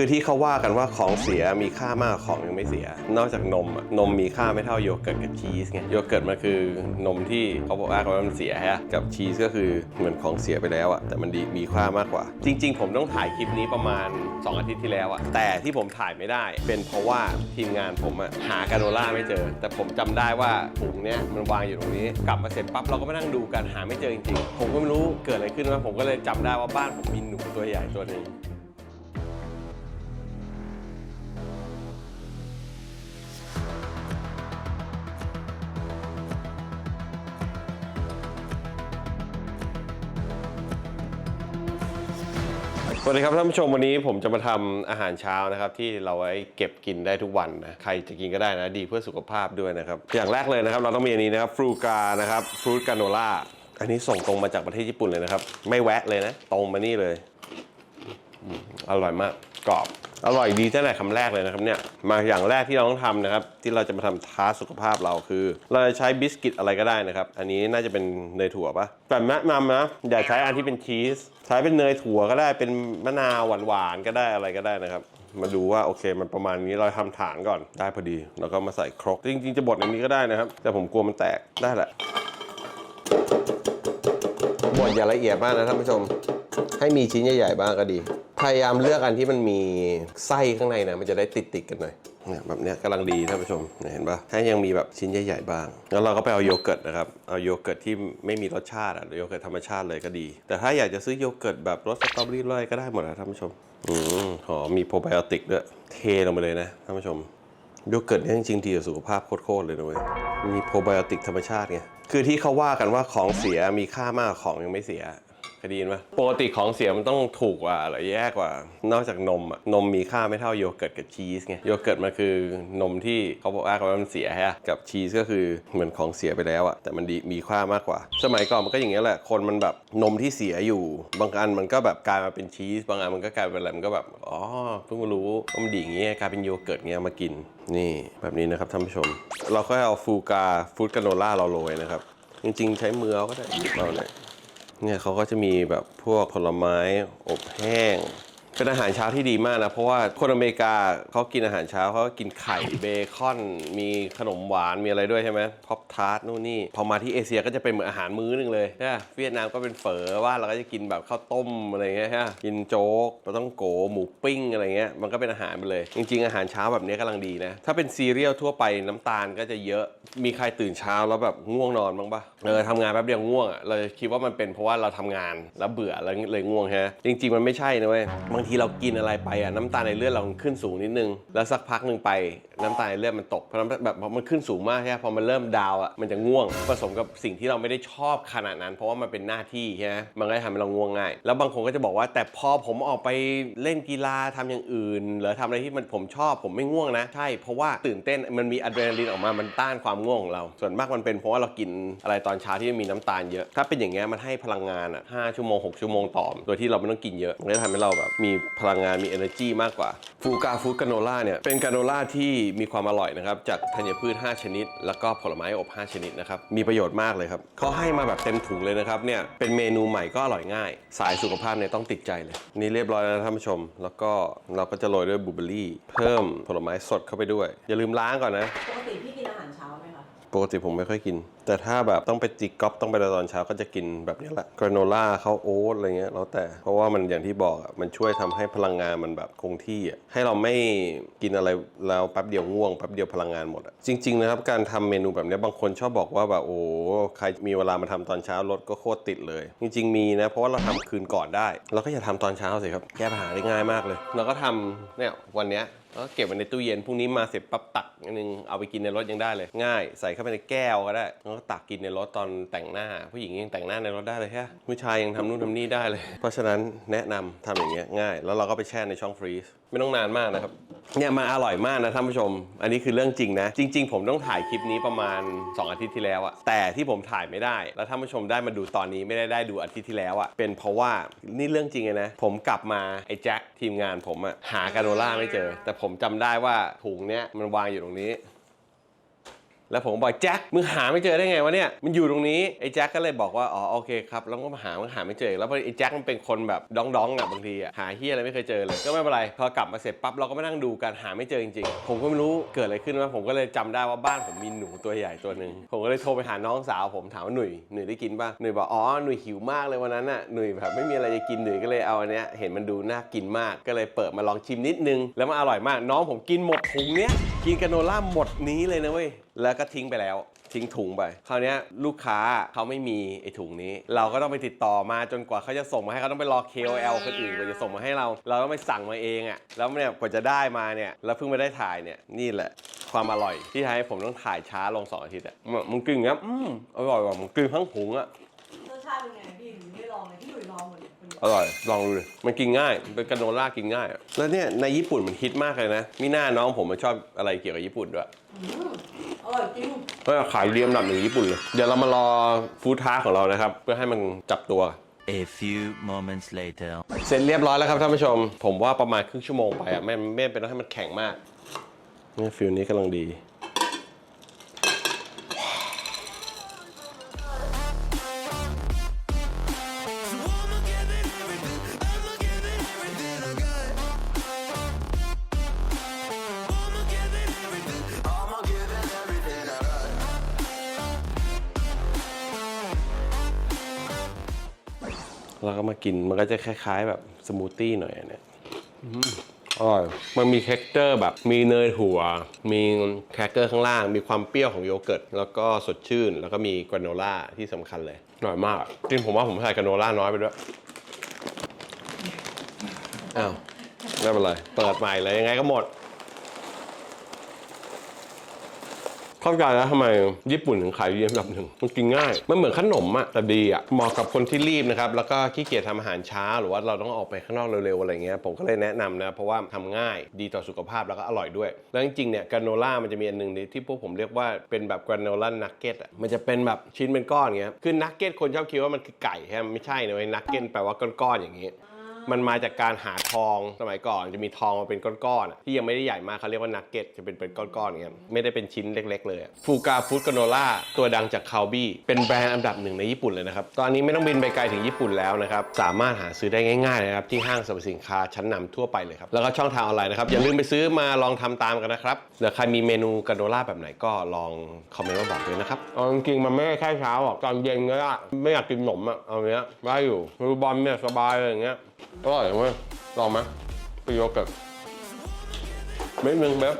คือที่เขาว่ากันว่าของเสียมีค่ามากกว่าของยังไม่เสีย นอกจากนมอะนมมีค่าไม่เท่าโยเกิร์ตกับชีสไงโยเกิร์ตมันคือนมที่เขาบอกว่ามันเสียฮะกับชีสก็คือเหมือนของเสียไปแล้วอะแต่มันดีมีค่ามากกว่า จริง ๆ ผมต้องถ่ายคลิปนี้ประมาณ 2 อาทิตย์ที่แล้วอะแต่ที่ผมถ่ายไม่ได้ เป็นเพราะว่าทีมงานผมอะหากาโนล่าไม่เจอ แต่ผมจำได้ว่าถุงเนี้ยมันวางอยู่ตรงนี้ กลับมาเสร็จปั๊บเราก็มานั่งดูกันหาไม่เจอจริงๆผมก็ไม่รู้เกิดอะไรขึ้นว่าผมก็เลยจำได้ว่าบ้านผมมีหนูตัวใหญ่ตัวหนึ่ง วัสดีครับท่านผู้ชมวันนี้ผมจะมาทำอาหารเช้านะครับ ที่เราไว้เก็บกินได้ทุกวันนะใครจะกินก็ได้นะดีเพื่อสุขภาพด้วยนะครับ อย่างแรกเลยนะครับ เราต้องมีอันนี้นะครับฟรูกานะครับฟรุตกาโนล่าอันนี้ส่งตรงมาจากประเทศญี่ปุ่นเลยนะครับ ไม่แวะเลยนะ ตรงมานี่เลย อร่อยมากกรอบ อร่อยดีตั้งแต่คำแรกเลยนะครับเนี่ยมาอย่างแรกที่เราต้องทำนะครับ ที่เราจะมาทำท้าสุขภาพเราคือ เราจะใช้บิสกิตอะไรก็ได้นะครับ อันนี้น่าจะเป็นเนยถั่วปะแต่แนะนำนะอย่าใช้อันที่เป็นชีสใช้เป็นเนยถั่วก็ได้เป็นมะนาวหวานๆก็ได้อะไรก็ได้นะครับ มาดูว่าโอเค มันประมาณนี้เราทำฐานก่อนได้พอดี แล้วก็มาใส่ครกจริงๆจะบดอันนี้ก็ได้นะครับ แต่ผมกลัวมันแตกได้แหละบดอย่าละเอียดมากนะท่านผู้ชม ให้มีชิ้นใหญ่ๆบ้างก็ดี พยายามเลือกอันที่มันมีไส้ข้างในนะมันจะได้ติดๆกันหน่อยเนี่ยแบบเนี้ยกำลังดีท่านผู้ชมเห็นปะให้ยังมีแบบชิ้นใหญ่ๆบ้าง แล้วเราก็ไปเอาโยเกิร์ตนะครับ เอาโยเกิร์ตที่ไม่มีรสชาติอะโยเกิร์ตธรรมชาติเลยก็ดี แต่ถ้าอยากจะซื้อโยเกิร์ตแบบรสสตรอเบอรี่เลยก็ได้หมดนะท่านผู้ชม อืมหอมมีโปรไบโอติกด้วย เทลงไปเลยนะท่านผู้ชม โยเกิร์ตเนี่ยจริงๆดีต่อสุขภาพโคตรๆเลยนะเว้ย มีโปรไบโอติกธรรมชาติไง คือที่เขาว่ากันว่าของเสียมีค่ามากของยังไม่เสีย คด้ยินปะปกติของเสียมันต้องถูกกว่าหรือแย่กว่า นอกจากนมอะนมมีค่าไม่เท่าโยเกิร์ตกับชีสไงโยเกิร์ตมันคือนมที่เขาบอกว่ามันเสียฮะกับชีสก็คือเหมือนของเสียไปแล้วอะแต่มันดีมีค่ามากกว่า สมัยก่อนมันก็อย่างเงี้ยแหละคนมันแบบนมที่เสียอยู่ บางอันมันก็แบบกลายมาเป็นชีส บางอันมันก็กลายเป็นอะไรมันก็แบบอ๋อเพิ่งรู้ว่ามันดีอย่างเงี้ยกลายเป็นโยเกิร์ตเงี้ยมากินนี่แบบนี้นะครับท่านผู้ชม เราก็เอาฟูกาฟูดกาโนล่าเราโรยนะครับจริงๆ ใช้มือเอาก็ได้เอาเลย เนี่ยเขาก็จะมีแบบพวกผลไม้อบแห้ง เป็นอาหารเช้าที่ดีมากนะ เพราะว่าคนอเมริกาเขากินอาหารเช้าเขาก็กินไข่เบคอน มีขนมหวานมีอะไรด้วยใช่ไหมพอปทาร์ตนู่นนี่พอมาที่เอเชียก็จะเป็นเหมือนอาหารมื้อนึงเลยใช่ปะเวียดนามก็เป็นเฝอว่าเราก็จะกินแบบข้าวต้มอะไรเงี้ยใช่ปะกินโจ๊กเราต้องโกหมูปิ้งอะไรเงี้ยมันก็เป็นอาหารไปเลย จริง ๆ อาหารเช้าแบบนี้กำลังดีนะถ้าเป็นซีเรียลทั่วไปน้ำตาลก็จะเยอะมีใครตื่นเช้าแล้วแบบง่วงนอนบ้างปะเออทำงานแป๊บเดียวง่วงอะเราคิดว่ามันเป็นเพราะว่าเราทำงานแล้วเบื่อแล้วเลยง่วงฮะจริง ๆ มันไม่ใช่นะเว้ยบางทีเรากินอะไรไปอะน้ำตาลในเลือดเราขึ้นสูงนิดนึง แล้วสักพักหนึ่งไป น้ำตาลในเลือดมันตกเพราะน้ำแบบพอมันขึ้นสูงมากใช่ไหมพอมันเริ่มดาวอะมันจะง่วง ผสมกับสิ่งที่เราไม่ได้ชอบขนาดนั้น เพราะว่ามันเป็นหน้าที่ใช่ไหมมันก็ทำให้เราง่วงง่าย แล้วบางคนก็จะบอกว่า แต่พอผมออกไปเล่นกีฬาทำอย่างอื่น หรือทำอะไรที่มันผมชอบผมไม่ง่วงนะใช่เพราะว่าตื่นเต้นมันมีอะดรีนาลีนออกมามันต้านความง่วงของเรา ส่วนมากมันเป็นเพราะว่าเรากินอะไรตอนเช้าที่มีน้ำตาลเยอะถ้าเป็นอย่างเงี้ยมันให้พลังงานอะ5ชั่วโมง6ชั่วโมงต่อโดยที่เราไม่ต้องกินเยอะมันก็ทำให้เราแบบมีพลังงานมี energy มากกว่า ฟูกาฟูกาโนล่าเนี่ยเป็นกาโนล่าที่มีความอร่อยนะครับ จากธัญพืช 5 ชนิด แล้วก็ผลไม้อบ 5 ชนิดนะครับ มีประโยชน์มากเลยครับเขาให้มาแบบเต็มถุงเลยนะครับเนี่ยเป็นเมนูใหม่ก็อร่อยง่าย สายสุขภาพเนี่ยต้องติดใจเลย นี่เรียบร้อยแล้วนะท่านผู้ชม แล้วก็เราก็จะโรยด้วยบลูเบอร์รี่เพิ่มผลไม้สดเข้าไปด้วย อย่าลืมล้างก่อนนะปกติพี่กินอาหารเช้าไหมคะปกติผมไม่ค่อยกิน แต่ถ้าแบบต้องไปจิกก๊อปต้องไปตอนเช้าก็จะกินแบบนี้แหละกราโนล่าข้าวโอ๊ตอะไรเงี้ยแล้วแต่เพราะว่ามันอย่างที่บอกมันช่วยทำให้พลังงานมันแบบคงที่อะให้เราไม่กินอะไรแล้วแป๊บเดียวง่วงแป๊บเดียวพลังงานหมดอะจริงๆนะครับการทำเมนูแบบนี้บางคนชอบบอกว่าแบบโอ้ใครมีเวลามาทำตอนเช้ารถก็โคตรติดเลย จริง ๆ มีนะเพราะว่าเราทำคืนก่อนได้เราก็อย่าทำตอนเช้าสิครับแก้ปัญหาได้ง่ายมากเลยเราก็ทำเนี่ยวันเนี้ยก็เก็บไว้ในตู้เย็นพรุ่งนี้มาเสร็จปั๊บตักนนึงเอาไปกินในรถยังได้เลย ง่าย ใส่เข้าไปในแก้วก็ได้แล้วก็ตักกินในรถตอนแต่งหน้า ผู้หญิงยังแต่งหน้าในรถได้เลยแค่ผู้ชายยังทำนู่นทำนี่ได้เลย เพราะฉะนั้นแนะนำทำอย่างเงี้ยง่าย แล้วเราก็ไปแช่ในช่องฟรีซไม่ต้องนานมากนะครับเนี่ยมาอร่อยมากนะท่านผู้ชม อันนี้คือเรื่องจริงนะ จริง ๆ ผมต้องถ่ายคลิปนี้ประมาณ 2 อาทิตย์ที่แล้วอะแต่ที่ผมถ่ายไม่ได้ แล้วท่านผู้ชมได้มาดูตอนนี้ไม่ได้ได้ดูอาทิตย์ที่แล้วอะเป็นเพราะว่านี่เรื่องจริงเลยนะ ผมกลับมาไอ้แจ็คทีมงานผมอะหากาโนล่าไม่เจอ แต่ผมจำได้ว่าถุงเนี้ยมันวางอยู่ตรงนี้ แล้วผมบอกแจ็คมึงหาไม่เจอได้ไงวะเนี่ยมันอยู่ตรงนี้ไอ้แจ็คก็เลยบอกว่าอ๋อโอเคครับแล้วก็มาหามันหาไม่เจอแล้วพอไอ้แจ็คมันเป็นคนแบบดองดองๆอะบางทีอะหาเฮียอะไรไม่เคยเจอเลยก็ไม่เป็นไรพอกลับมาเสร็จปั๊บเราก็มานั่งดูกันหาไม่เจอจริงๆ ผมก็ไม่รู้เกิดอะไรขึ้นว่าผมก็เลยจำได้ว่าบ้านผมมีหนูตัวใหญ่ตัวหนึ่งผมก็เลยโทรไปหาน้องสาวผมถามว่าหนุ่ยหนุ่ยได้กินป่ะหนุ่ยบอกอ๋อหนุ่ยหิวมากเลยวันนั้นน่ะหนุ่ยแบบไม่มีอะไรจะกินหนุ่ยก็เลยเอาอันเนี้ยเห็นมันดูน่ากินมากก็เลยเปิดมาลองชิมนิดนึงแล้วมันอร่อยมากน้องผมกินหมดถุงเนี้ย กินกาโนล่าหมดนี้เลยนะเว้ย แล้วก็ทิ้งไปแล้ว ทิ้งถุงไป คราวนี้ลูกค้าเขาไม่มีไอ้ถุงนี้ เราก็ต้องไปติดต่อมาจนกว่าเขาจะส่งมาให้เขาต้องไปรอ KOL คนอื่นกว่าจะส่งมาให้เรา เราต้องไปสั่งมาเองอะ่ะ แล้วเนี่ยกว่าจะได้มาเนี่ย แล้วเพิ่งมาได้ถ่ายเนี่ย นี่แหละ ความอร่อยที่ทำให้ผมต้องถ่ายช้าลงสองอาทิตย์อะ่ะมึงมึงกินอย่งเงี้ยอืมอร่อยว่ะมึงกินทั้งถุงอะ่ะรสชาติเป็นไง องหมดเลยคนเดียวอร่อย ลองดูดิมันกินง่ายมันเป็นกราโนล่ากินง่ายอะแล้วเนี่ยในญี่ปุ่นมันฮิตมากเลยนะ มีหน้าน้องผมมันชอบอะไรเกี่ยวกับญี่ปุ่นด้วยอืมอร่อยจริงก็ขายเรียมดับหนึ่งญี่ปุ่นเลย เดี๋ยวเรามารอฟู้ดทาร์ของเรานะครับ เพื่อให้มันจับตัว A few moments later. เสร็จเรียบร้อยแล้วครับท่านผู้ชม ผมว่าประมาณครึ่งชั่วโมงไปอะไม่ไม่เป็นต้องให้มันแข็งมากนี่ฟิลนี้กำลังดี เราก็มากินมันก็จะคล้ายๆ แบบสมูทตี้หน่อยอันเนี่ยอืมอร่อยมันมีเท็กเจอร์แบบมีเนยถั่ว มีแครกเกอร์ข้างล่าง มีความเปรี้ยวของโยเกิร์ต แล้วก็สดชื่น แล้วก็มีกราโนล่าที่สำคัญเลยอร่อยมากอะจริงผมว่าผมใส่กราโนล่าน้อยไปด้วย อ้าว ไม่เป็นไร เปิดใหม่เลยยังไงก็หมด เข้าใจแล้วทำไมญี่ปุ่นถึงขายดีอันดับหนึ่งมันกินง่าย มันเหมือนขนมอะแต่ดีอะเหมาะกับคนที่รีบนะครับ แล้วก็ขี้เกียจทำอาหารช้า หรือว่าเราต้องออกไปข้างนอกเร็วๆอะไรเงี้ย ผมก็เลยแนะนำนะ เพราะว่าทำง่าย ดีต่อสุขภาพแล้วก็อร่อยด้วย แล้วจริงๆเนี่ยกราโนล่ามันจะมีอันหนึ่งที่พวกผมเรียกว่าเป็นแบบกราโนล่านักเก็ตอะมันจะเป็นแบบชิ้นเป็นก้อนเงี้ย คือนักเก็ตคนชอบคิดว่ามันคือไก่ใช่ไหมไม่ใช่นะเว้ยนักเก็ตแปลว่าก้อนๆอย่างงี้ มันมาจากการหาทองสมัยก่อนจะมีทองมาเป็นก้อนๆที่ยังไม่ได้ใหญ่มากเขาเรียกว่านักเก็ตจะเป็นเป็นก้อนๆอย่างเงี้ยไม่ได้เป็นชิ้นเล็ก ๆ เลยฟูกาฟูดกโนล่าตัวดังจากคาวบี้เป็นแบรนด์อันดับหนึ่งในญี่ปุ่นเลยนะครับตอนนี้ไม่ต้องบินไปไกลถึงญี่ปุ่นแล้วนะครับสามารถหาซื้อได้ง่ายๆนะครับที่ห้างสรรพสินค้าชั้นนำทั่วไปเลยครับแล้วก็ช่องทางออนไลน์นะครับอย่าลืมไปซื้อมาลองทำตามกันนะครับหรือใครมีเมนูกโนล่าแบบไหนก็ลองคอมเมนต์มาบอกด้วยนะครับเอาจริงๆมันไม่ได้แค่เช้าหรอะตอนเย็นก็ได้ไม่อยากกินขนมอะเอาเนี้ยได้อยู่ดูบอลเนี่ยสบายเลยอย่างเงี้ย อร่อยเว้ยลองไหมไปโยเกิร์ตไม่มึงแบบ